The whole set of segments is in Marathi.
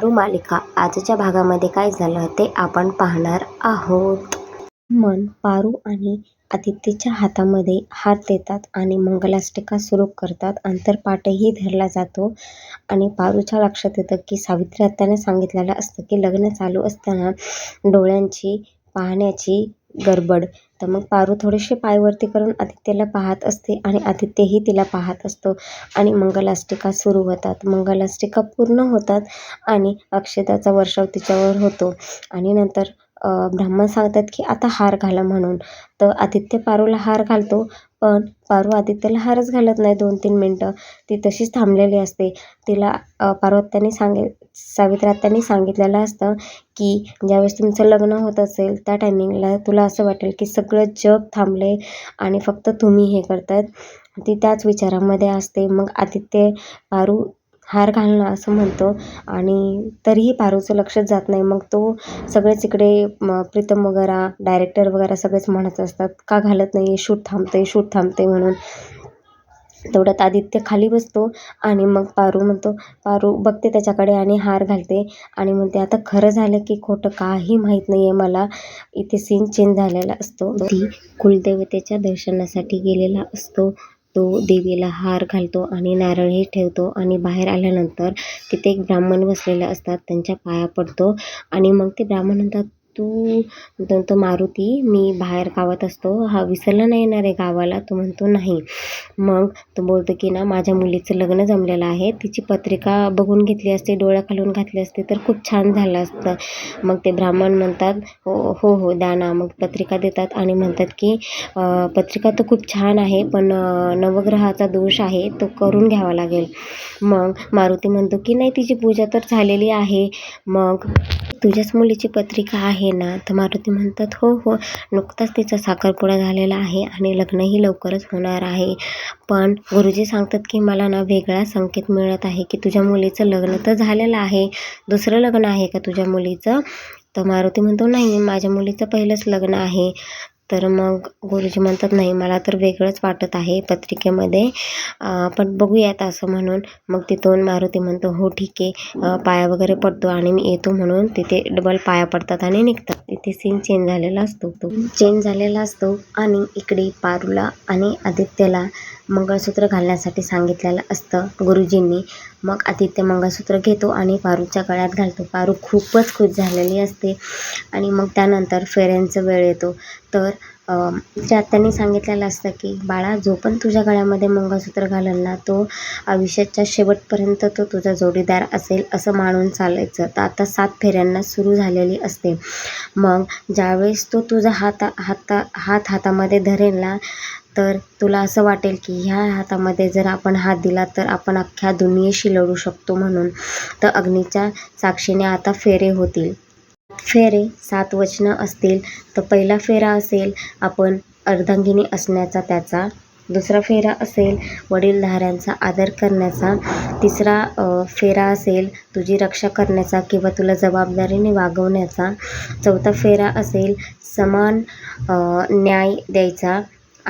पारू मालिका. आजच्या भागामध्ये काय झालं ते आपण पाहणार आहोत. मन पारू आणि आदित्यच्या हातामध्ये हात देतात आणि मंगलाष्टका सुरू करतात. अंतरपाठही धरला जातो आणि पारूच्या लक्षात येतं की सावित्री आत्याने सांगितलेलं असतं की लग्न चालू असताना डोळ्यांची पाहण्याची गडबड तर मग पारू थोडेसे पायवरती करून आदित्यला पाहत असते आणि आदित्यही तिला पाहत असतो. आणि मंगलाष्टिका सुरू होतात. मंगलाष्टिका पूर्ण होतात आणि अक्षताचा वर्षाव तिच्यावर होतो. आणि नंतर ब्राह्मण सांगतात की आता हार घाला म्हणून. तर आदित्य पारूला हार घालतो पण पारू आदित्यला हारच घालत नाही दोन तीन मिनटं. ती तशीच थांबलेली असते. तिला पार्वत्याने सांगे सावित्रात्यांनी सांगितलेलं असतं की ज्यावेळेस तुमचं लग्न होत असेल त्या टायमिंगला तुला असं वाटेल की सगळं जग थांबले आणि फक्त तुम्ही हे करतात ती त्याच विचारामध्ये असते. मग आदित्य पारू हार घालणं असं म्हणतो आणि तरीही पारूचं लक्षच जात नाही. मग तो सगळेच इकडे प्रीतम वगैरे डायरेक्टर वगैरे सगळेच म्हणत असतात का घालत नाही शूट थांबते शूट थांबते म्हणून. तेवढ्यात आदित्य खाली बसतो आणि मग पारू म्हणतो पारू बघते त्याच्याकडे आणि हार घालते. आणि म्हणते आता खरं झालं की खोटं काही माहीत नाही आहे मला. इथे सीन चेंज झालेला असतो. ती कुलदेवतेच्या दर्शनासाठी गेलेला असतो. तो देवीला हार घालतो आणि नारळही ठेवतो आणि बाहेर आल्यानंतर तिथे एक ब्राह्मण बसलेले असतात. त्यांच्या पाया पडतो आणि मग ते ब्राह्मण म्हणतात तू तो मारुती मी बाहेर गावात असतो. हा विसरला नाही येणार आहे गावाला. तो म्हणतो नाही. मग तो बोलतो की ना माझ्या मुलीचं लग्न जमलेलं आहे. तिची पत्रिका बघून घेतली असते डोळ्या खालून घातली असते तर खूप छान झालं असतं. मग ते ब्राह्मण म्हणतात हो हो हो द्या ना. मग पत्रिका देतात आणि म्हणतात की पत्रिका तर खूप छान आहे पण नवग्रहाचा दोष आहे तो करून घ्यावा लागेल. मग मारुती म्हणतो की नाही तिची पूजा तर झालेली आहे. मग तुझ्याच मुलीची पत्रिका आहे ना? तर मारुती म्हणतात हो हो नुकताच तिचा साखरपुडा झालेला आहे आणि लग्नही लवकरच होणार आहे. पण गुरुजी सांगतात की मला ना वेगळा संकेत मिळत आहे की तुझ्या मुलीचं लग्न तर झालेलं आहे. दुसरं लग्न आहे का तुझ्या मुलीचं? तर मारुती म्हणतो नाही माझ्या मुलीचं पहिलंच लग्न आहे. तर मग गुरुजी म्हणतात नाही मला तर वेगळंच वाटत आहे पत्रिकेमध्ये. पण बघूयात असं म्हणून. मग तिथून मारुती म्हणतो हो ठीक आहे. पाया वगैरे पडतो आणि मी येतो म्हणून. तिथे डबल पाया पडतात आणि निघतात. तिथे सीन चेंज झालेला असतो तो. चेंज झालेला असतो आणि इकडे पारूला आणि आदित्यला मंगळसूत्र घालण्यासाठी सांगितलेलं असतं गुरुजींनी. मग आदित्य मंगळसूत्र घेतो आणि पारूच्या गळ्यात घालतो. पारू खूपच खुश झालेली असते आणि मग त्यानंतर फेऱ्यांचा वेळ येतो. तर त्यात त्यांनी सांगितलेलं असतं की बाळा जो पण तुझ्या गळ्यामध्ये मंगळसूत्र घालेल ना तो आयुष्याच्या शेवटपर्यंत तो तुझा जोडीदार असेल असं मानून चालायचं. तर आता सात फेऱ्यांना सुरू झालेली असते. मग ज्यावेळेस तो तुझा हात हाता हात हातामध्ये धरेल ना तर तुला असं वाटेल की ह्या हातामध्ये जर आपण हात दिला तर आपण अख्ख्या दुनियेशी लढू शकतो म्हणून. तर अग्नीच्या साक्षीने आता फेरे होतील. फेरे सात वचनं असतील. तर पहिला फेरा असेल आपण अर्धांगिनी असण्याचा त्याचा. दुसरा फेरा असेल वडीलधाऱ्यांचा आदर करण्याचा. तिसरा फेरा असेल तुझी रक्षा करण्याचा किंवा तुला जबाबदारीने वागवण्याचा. चौथा फेरा असेल समान न्याय द्यायचा.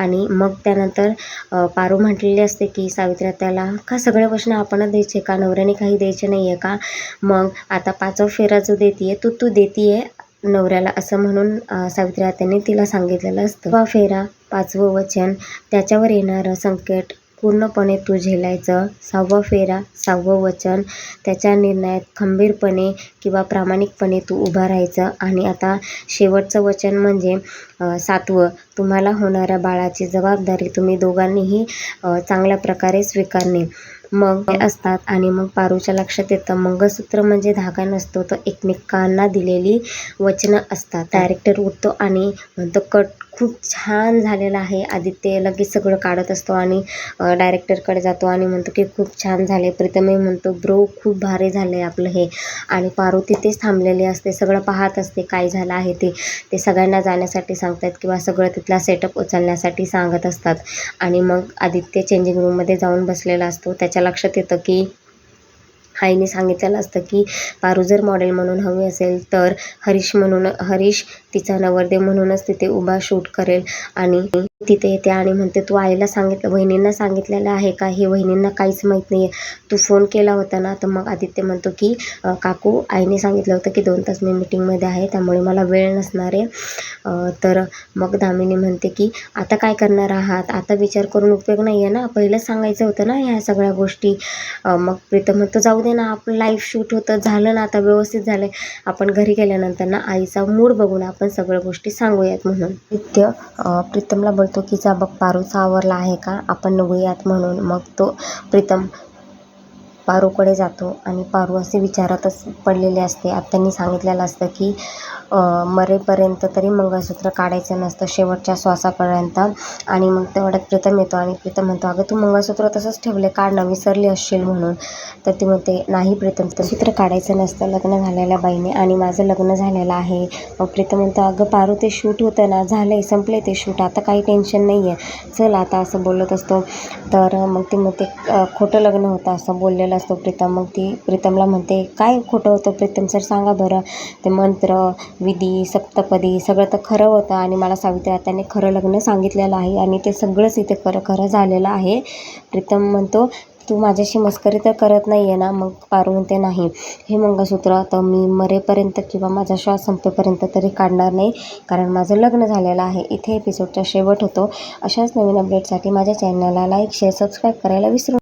आणि मग त्यानंतर पारू म्हटलेली असते की सावित्री त्याला का सगळे वचनं आपणच द्यायचे का? नवऱ्याने काही द्यायचे नाही आहे का? मग आता पाचवा फेरा जो देते आहे तो तू देते आहे नवऱ्याला असं म्हणून सावित्री आत्याने तिला सांगितलेलं असतं. फेरा पाचवं वचन त्याच्यावर येणारं संकट पूर्णपणे तू झेलायचं. सहावा फेरा सहावं वचन. त्याच्या निर्णयात खंबीरपणे किंवा प्रामाणिकपणे तू उभा राहायचं. आणि आता शेवटचं वचन म्हणजे सातवं. तुम्हाला होणाऱ्या बाळाची जबाबदारी तुम्ही दोघांनीही चांगल्या प्रकारे स्वीकारणे. मग ते असतात आणि मग पारूच्या लक्षात येतं. मंगळसूत्र म्हणजे धागा नसतो तर एकमेकांना दिलेली वचनं असतात. डायरेक्टर उठतो आणि म्हणतो कट खूप छान झालेलं आहे. आदित्य लगेच सगळं काढत असतो आणि डायरेक्टरकडे जातो आणि म्हणतो की खूप छान झाले. प्रीतमही म्हणतो ब्रो खूप भारी झालं आहे आपलं हे. आणि पारू तिथेच थांबलेली असते. सगळं पाहत असते काय झालं आहे ते. ते सगळ्यांना जाण्यासाठी सांगतात किंवा सगळं तिथला सेटअप उचलण्यासाठी सांगत असतात. आणि मग आदित्य चेंजिंग रूममध्ये जाऊन बसलेला असतो. त्याच्या लक्षात येतं की आईने सांगितलेलं असतं की पारू जर मॉडेल म्हणून हवी असेल तर हरीश म्हणून हरीश तिचा नवरदेव म्हणूनच तिथे उभा शूट करेल आणि तिथे येते आणि म्हणते तू आईला सांगितलं वहिनींना सांगितलेलं आहे का? हे वहिनींना काहीच माहीत नाही आहे तू फोन केला होता ना? तर मग आदित्य म्हणतो की काकू आईने सांगितलं होतं की दोन तास मी मीटिंगमध्ये आहे त्यामुळे मला वेळ नसणार आहे. तर मग दामिनी म्हणते की आता काय करणार आहात? आता विचार करून उपयोग नाही आहे ना? पहिलंच सांगायचं होतं ना ह्या सगळ्या गोष्टी. मग प्रीतम म्हणतो जाऊ दे ना आपलं लाईव्ह शूट होतं झालं ना आता व्यवस्थित झालं आपण घरी गेल्यानंतर ना आईचा मूड बघून आपण सगळ्या गोष्टी सांगूयात म्हणून. नित्य प्रीतमला प्रीतमला बोलतो की चाबक बघ सावरला आवरला आहे का? आपण निघूयात म्हणून. मग तो प्रीतम पारूकडे जातो आणि पारू असे विचारातच पडलेले असते. आत्यांनी सांगितलेलं असतं की मरेपर्यंत तरी मंगळसूत्र काढायचं नसतं शेवटच्या श्वासापर्यंत. आणि मग तेवढ्यात प्रीतम येतो आणि प्रीतम म्हणतो अगं तू मंगळसूत्र तसंच ठेवले काढ ना विसरली असशील म्हणून. तर ती म्हणते नाही प्रीतम तर सूत्र काढायचं नसतं लग्न झालेल्या बाईने आणि माझं लग्न झालेलं आहे. मग प्रीतम म्हणतो अगं पारू ते शूट होतं ना झालं आहे संपले ते शूट आता काही टेन्शन नाही आहे चल आता असं बोलत असतो. तर मग ती म्हणते खोटं लग्न होतं असं बोललेलं असतो प्रीतम. मग ती प्रीतमला म्हणते काय खोटं होतं प्रीतम सर? सांगा बरं. ते मंत्र विधी सप्तपदी सगळं तर खरं होतं आणि मला सावित्री आत्याने खरं लग्न सांगितलेलं आहे आणि ते सगळंच इथे खरं खरं झालेलं आहे. प्रीतम म्हणतो तू माझ्याशी मस्करी तर करत नाही आहे ना? मग पारू म्हणते नाही. हे मंगळसूत्र तर मी मरेपर्यंत किंवा माझा श्वास संपेपर्यंत तरी काढणार नाही कारण माझं लग्न झालेलं आहे. इथे एपिसोडचा शेवट होतो. अशाच नवीन अपडेटसाठी माझ्या चॅनलला लाईक शेअर सबस्क्राईब करायला विसरू